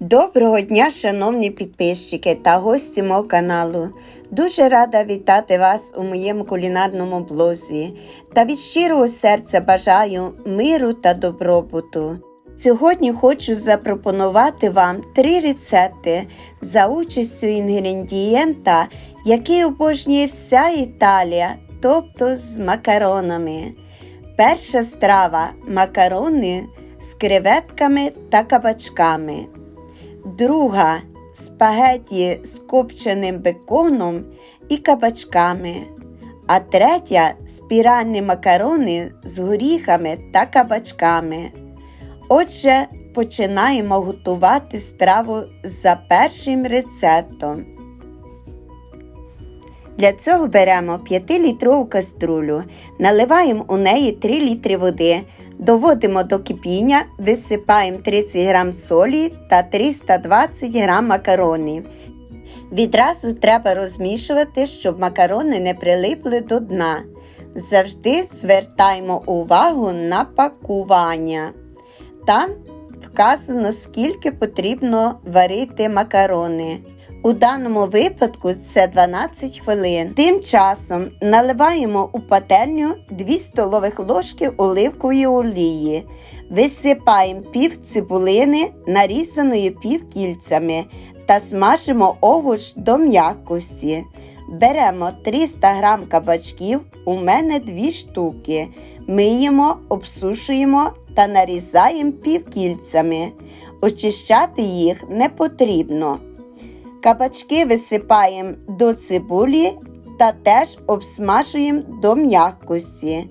Доброго дня, шановні підписчики та гості мого каналу. Дуже рада вітати вас у моєму кулінарному блозі та від щирого серця бажаю миру та добробуту. Сьогодні хочу запропонувати вам три рецепти за участю інгредієнта, який обожнює вся Італія, тобто з макаронами. Перша страва макарони з креветками та кабачками. Друга спагеті з копченим беконом і кабачками. А третя спіральні макарони з горіхами та кабачками. Отже, починаємо готувати страву за першим рецептом. Для цього беремо 5-літрову каструлю, наливаємо у неї 3 літри води, доводимо до кипіння, висипаємо 30 г солі та 320 г макаронів. Відразу треба розмішувати, щоб макарони не прилипли до дна. Завжди звертаємо увагу на пакування. Там вказано, скільки потрібно варити макарони. У даному випадку це 12 хвилин. Тим часом наливаємо у пательню 2 столових ложки оливкової олії. Висипаємо пів цибулини, нарізаної півкільцями, та смажимо овоч до м'якості. Беремо 300 г кабачків, у мене 2 штуки. Миємо, обсушуємо та нарізаємо півкільцями. Очищати їх не потрібно. Кабачки висипаємо до цибулі та теж обсмажуємо до м'якості.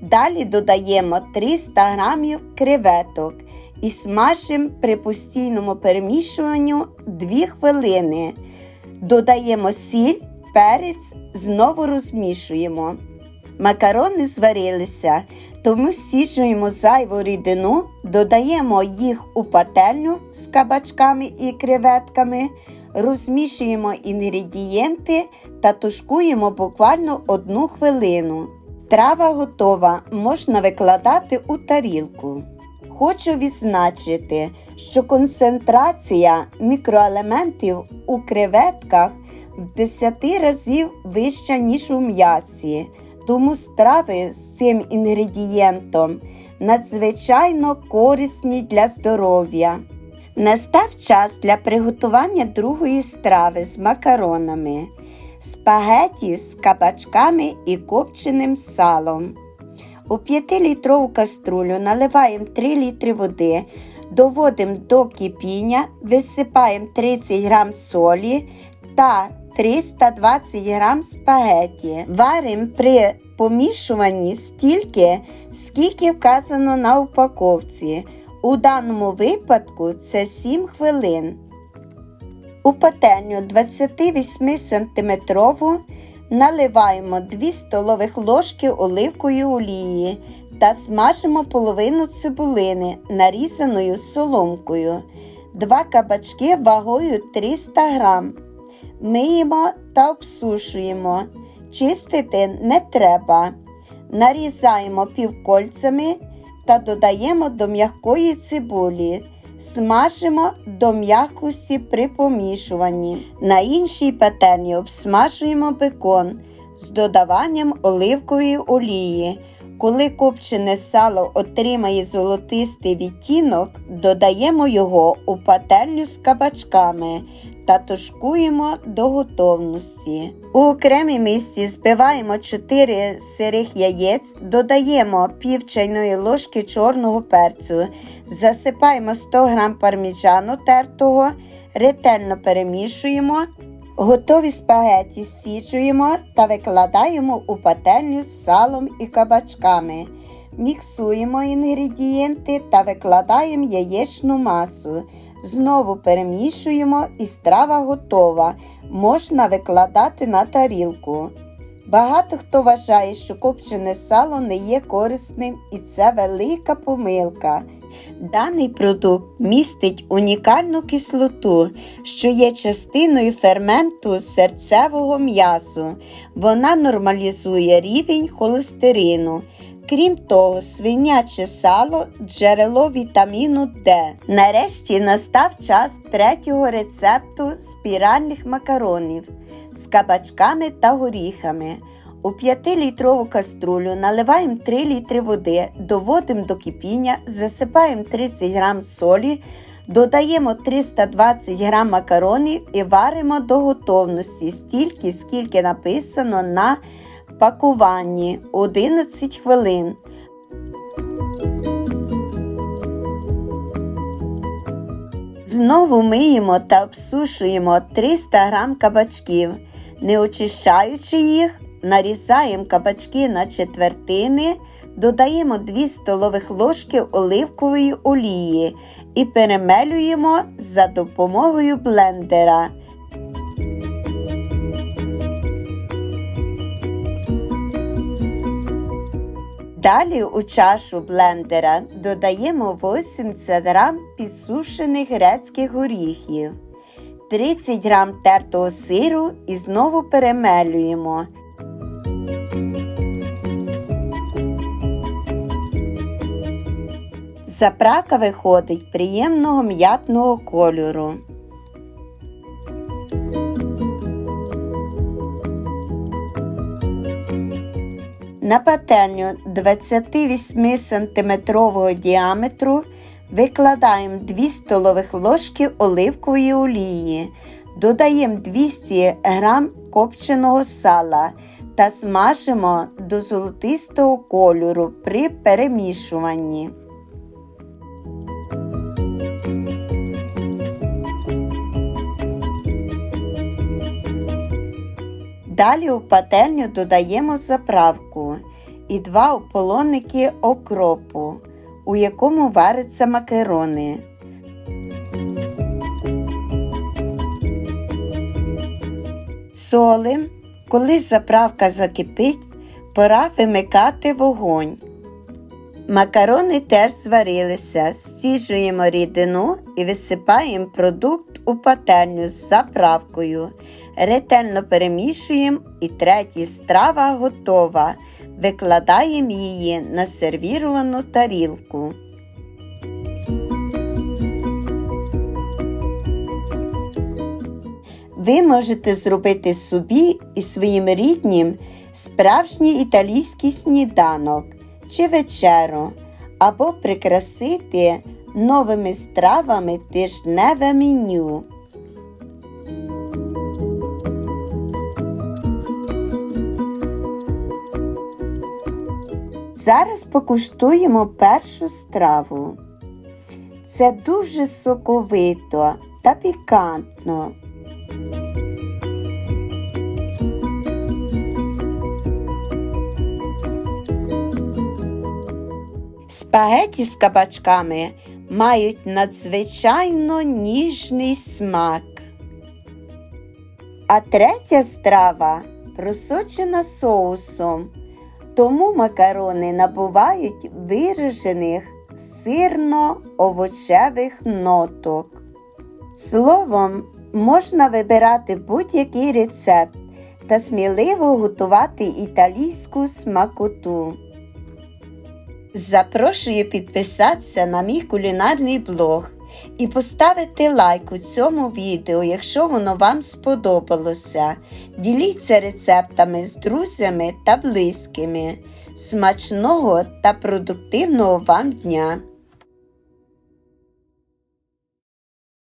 Далі додаємо 300 г креветок і смажимо при постійному перемішуванню 2 хвилини. Додаємо сіль, перець, знову розмішуємо. Макарони зварилися, тому стіджуємо зайву рідину, додаємо їх у пательню з кабачками і креветками, розмішуємо інгредієнти та тушкуємо буквально одну хвилину. Страва готова, можна викладати у тарілку. Хочу відзначити, що концентрація мікроелементів у креветках в 10 разів вища, ніж у м'ясі, тому страви з цим інгредієнтом надзвичайно корисні для здоров'я. Настав час для приготування другої страви з макаронами, спагеті з кабачками і копченим салом. У 5-літрову каструлю наливаємо 3 літри води, доводимо до кипіння, висипаємо 30 г солі та 320 г спагеті. Варимо при помішуванні стільки, скільки вказано на упаковці. У даному випадку це 7 хвилин. У пательню 28 см наливаємо 2 столових ложки оливкової олії та смажимо половину цибулини, нарізаною соломкою, 2 кабачки вагою 300 г. Миємо та обсушуємо. Чистити не треба. Нарізаємо півкольцями та додаємо до м'якої цибулі. Смажимо до м'якості при помішуванні. На іншій пательні обсмажуємо бекон з додаванням оливкової олії. Коли копчене сало отримає золотистий відтінок, додаємо його у пательню з кабачками та тушкуємо до готовності. У окремій мисці збиваємо 4 сирих яєць, додаємо пів чайної ложки чорного перцю, засипаємо 100 г парміджану тертого, ретельно перемішуємо. Готові спагеті стіджуємо та викладаємо у пательню з салом і кабачками. Міксуємо інгредієнти та викладаємо яєчну масу. Знову перемішуємо і страва готова. Можна викладати на тарілку. Багато хто вважає, що копчене сало не є корисним і це велика помилка. Даний продукт містить унікальну кислоту, що є частиною ферменту серцевого м'ясу. Вона нормалізує рівень холестерину. Крім того, свиняче сало джерело вітаміну Д. Нарешті настав час третього рецепту спіральних макаронів з кабачками та горіхами. У 5-літрову каструлю наливаємо 3 літри води, доводимо до кипіння, засипаємо 30 г солі, додаємо 320 г макаронів і варимо до готовності стільки, скільки написано на пакуванні 11 хвилин. Знову миємо та обсушуємо 300 г кабачків. Не очищаючи їх, нарізаємо кабачки на четвертини, додаємо 2 столових ложки оливкової олії і перемелюємо за допомогою блендера. Далі у чашу блендера додаємо 80 г підсушених грецьких горіхів, 30 г тертого сиру і знову перемелюємо. Заправка виходить приємного м'ятного кольору. На пательню 28 см діаметру викладаємо 2 столових ложки оливкової олії, додаємо 200 г копченого сала та смажимо до золотистого кольору при перемішуванні. Далі у пательню додаємо заправку і два ополонники окропу, у якому варяться макарони. Солим. Коли заправка закипить, пора вимикати вогонь. Макарони теж зварилися, стіжуємо рідину і висипаємо продукт у пательню з заправкою. Ретельно перемішуємо і третя страва готова. Викладаємо її на сервіровану тарілку. Ви можете зробити собі і своїм ріднім справжній італійський сніданок чи вечеру, або прикрасити новими стравами тижневе меню. Зараз покуштуємо першу страву. Це дуже соковито та пікантно. Спагеті з кабачками мають надзвичайно ніжний смак. А третя страва просочена соусом, тому макарони набувають виражених сирно-овочевих ноток. Словом, можна вибирати будь-який рецепт та сміливо готувати італійську смакоту. Запрошую підписатися на мій кулінарний блог і поставити лайк у цьому відео, якщо воно вам сподобалося. Діліться рецептами з друзями та близькими. Смачного та продуктивного вам дня!